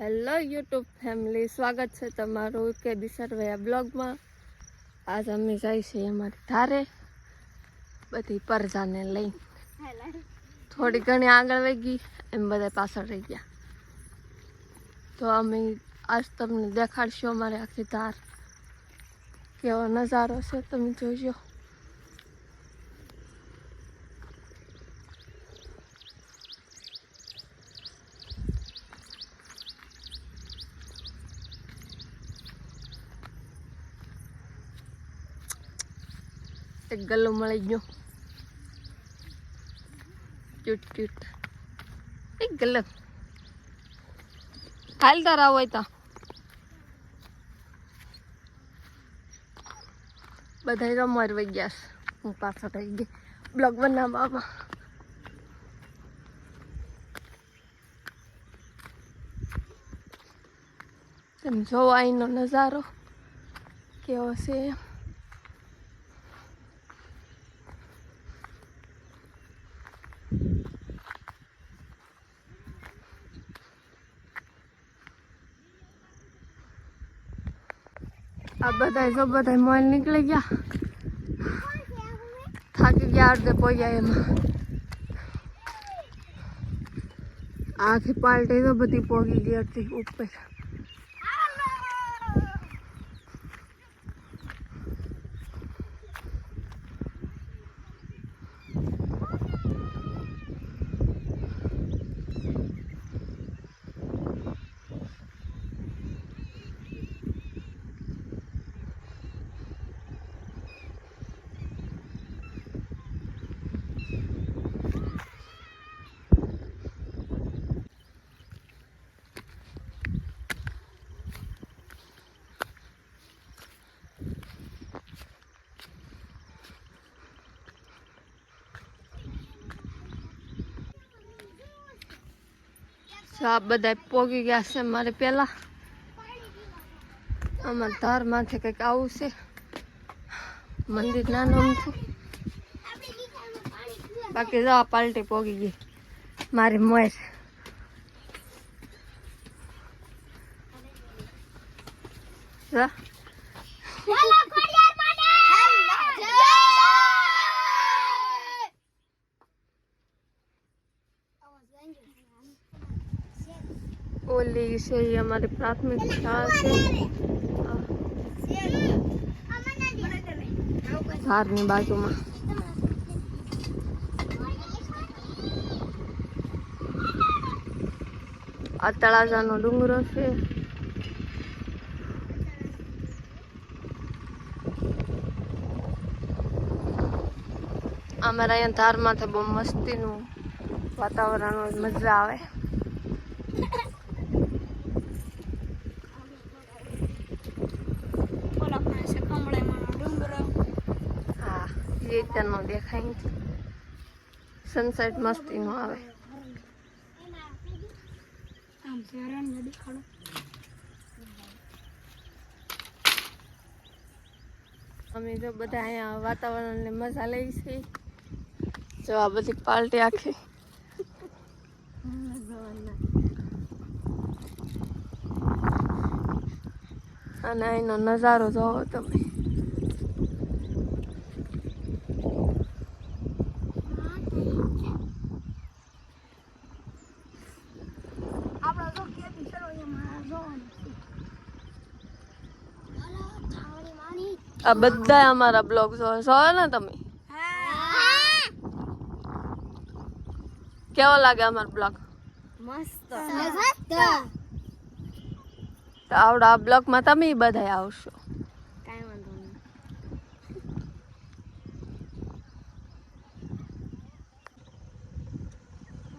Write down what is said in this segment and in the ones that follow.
Hello YouTube family સ્વાગત છે તમારું કે દિશરવયા બ્લોગમાં. આજ અમે જાય છે અમારી ધારે. બધી પરજાને લઈ. થોડી ઘણી આગળ વહી ગઈ, એમ બધા પાછળ રહી ગયા. તો અમે આજ તમને દેખાડશું અમારે આખી ધાર. કેવો નજારો છે તમે જોજો. એક ગલ્લો મળી ગયો. Cute cute. એક ગલ્લો. ખાલતા રહો હોય તો. બધા તો મરવાઈ ગયા. હું પાછળ થઈ ગઈ. બ્લોગ બનાવવામાં. તમે જોવો અહીંનો નજારો. કેવો છે આ બધા જો બધા મોલ નીકળી ગયા. થાકી ગયા અડધે પહોંચ્યા એમાં. આખી પાલટી તો બધી પોગી ગઈ હતી ઉપર. આ બધા પોગી ગયા છે મારે પેલા. આમાં ધારમાંથી કંઈક આવું છે. મંદિર નાનું છું બાકી જવા પાલટી પોગી ગઈ. મારી મોર. જો. છે એ અમારી પ્રાથમિક શાળા છે. ધારની બાજુમાં. આ તળાજાનો ડુંગરો છે. અમારા અહીંયા ધારમાં તો બહુ મસ્તીનું વાતાવરણ મજા આવે. હા એ રીતનો દેખાય છે સનસેટ મસ્તીનો આવે. અમે જો બધા અહીંયા વાતાવરણને મજા લઈ છે. જો આ બધી પાર્ટી આખી. અને અહીંનો નજારો જોવો તમે. આ બધા અમારા બ્લોગ જોવો ને તમે? કેવો લાગે અમારો બ્લોગ? મસ્ત. તો આવડા આ બ્લોગમાં તમે બધા આવશો કાંઈ વાંધો નહીં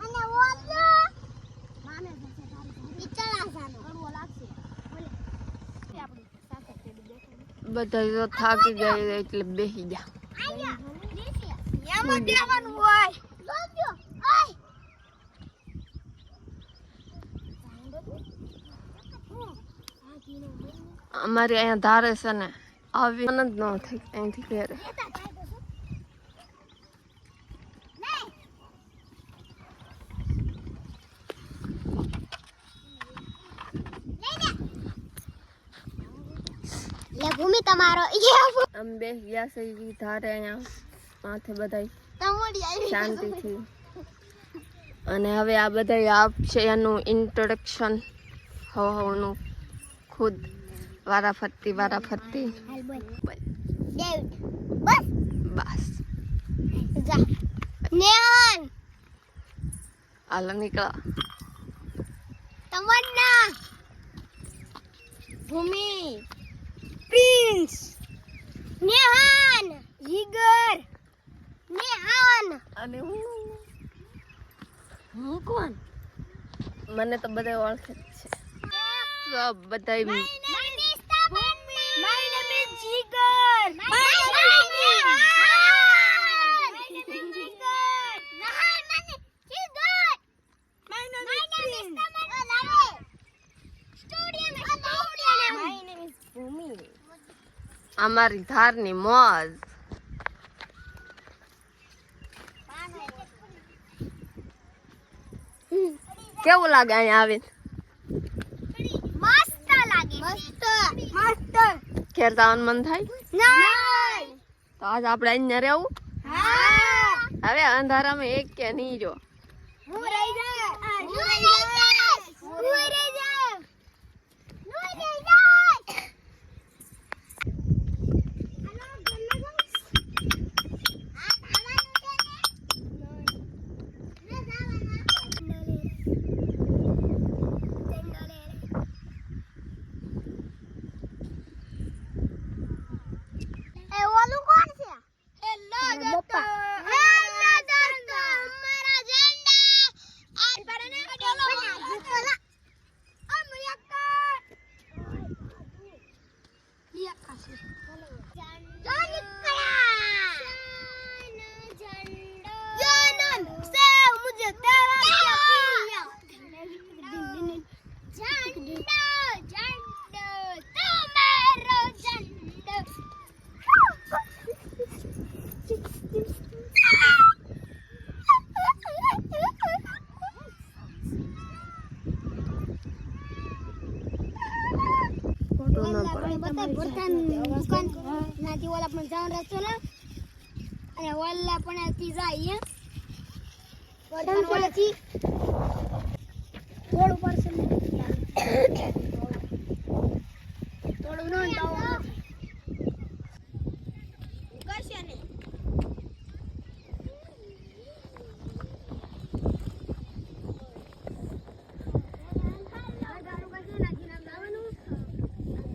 અને ઓલો માને જશે તારી બિચારા જાનો કડવો લાગશે બોલે આપણી સાથે તેડી દેખાય બધા તો થાકી ગયા એટલે બેસી ગયા. અમારી અહીંયા ધારે છે ને આવી આનંદ ન થાય અહીંથી ઘેરે. ભૂમિ તમારો એ આમ બે ગયા છે ઈ ધારે અહીંયા માથે બધા શાંતિથી. અને હવે આ બધા આપશે એનું ઇન્ટ્રોડક્શન હવ હવનું ખુદ વારા ફરતી વારા ફરતી બસ. હાલો નીકળો. તમન્ના. ભૂમિ. પ્રિન્સ નેહાન! જીગર નેહાન! અને હું? હું કોણ? મને તો બધા ઓળખે જ છે. બધા અમારી ધારની મોજ. કેવું લાગે અહીંયા આવીને? મસ્ત લાગે મસ્ત. મસ્ત. ઘેર જવાનું મન થાય? નહીં. તો આજ આપણે અહીંયા રહેવું? હા. હવે અંધારામાં એક કે નહીં જો. નાથી ઓલા પણ જવાનો રસ્તો ને અને ઓલા પણ આથી જાય થોડું પડશે થોડું ન કશે નહીં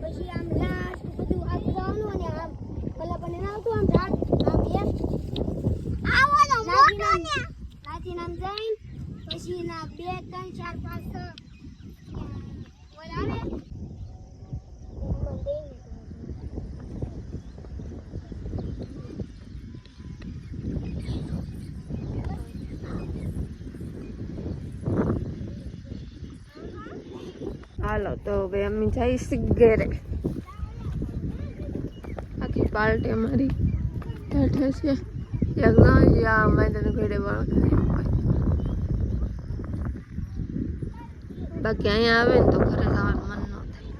પછી આમ લાસ્ટ બધું આગળ જવાનું અને આમ પેલા પણ ના આવતું આમ ઝાડ આમ એમ આવો તો મોટો ને નાથી નામ જઈને પછી ના બે ત્રણ ચાર પાંચ છ ઓલા આવે હાલો તો હવે અમે જઈશું ઘેરે. આખી પાર્ટી અમારી ઠેઠે છે. યજ્ઞ યા મેદાન ઘેરે બાકી અહીંયા આવે ને તો ઘરે જવાનું મન ન થાય.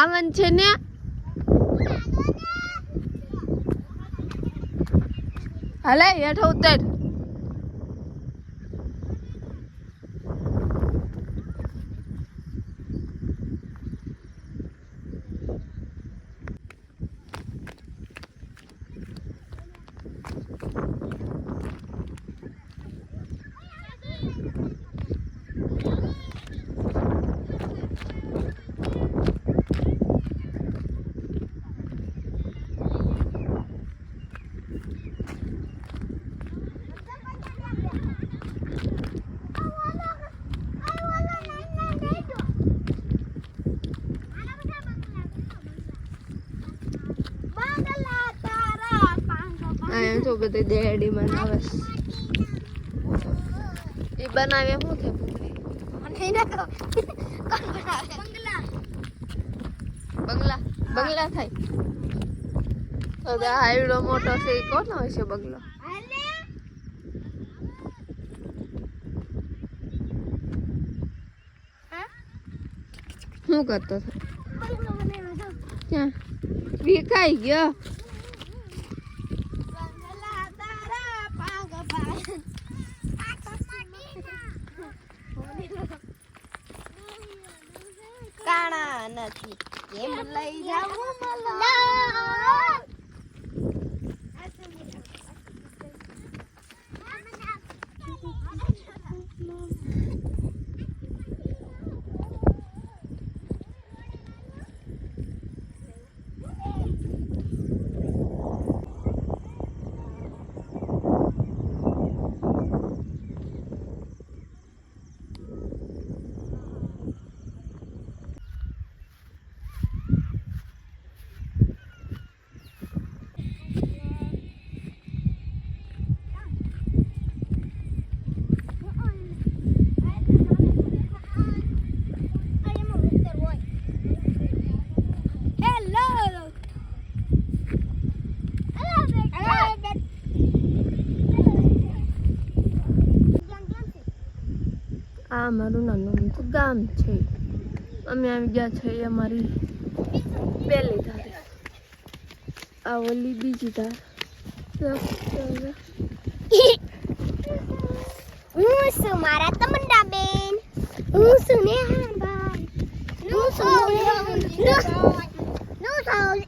આવન છે ને? હાલે હેઠ ઉતર. તો બધે દેડી બનાવે એ બનાવે શું છે? પૂરી બંગલા. બંગલા થાય. તો હાઈડો મોટો છે એ કોનો હશે બંગલો? શું કરતો હતો? ક્યાં? વિકાઈ ગયો. નથી કેમ લઈ જાવું આ મારું નાનું ગામ છે. અમે આવી ગયા છે અમારી પહેલી ધારે. આ ઓલી બીજી ધાર. હું છું મારા તમન્ના બેન હું છું નેહાબાઈ હું છું હું છું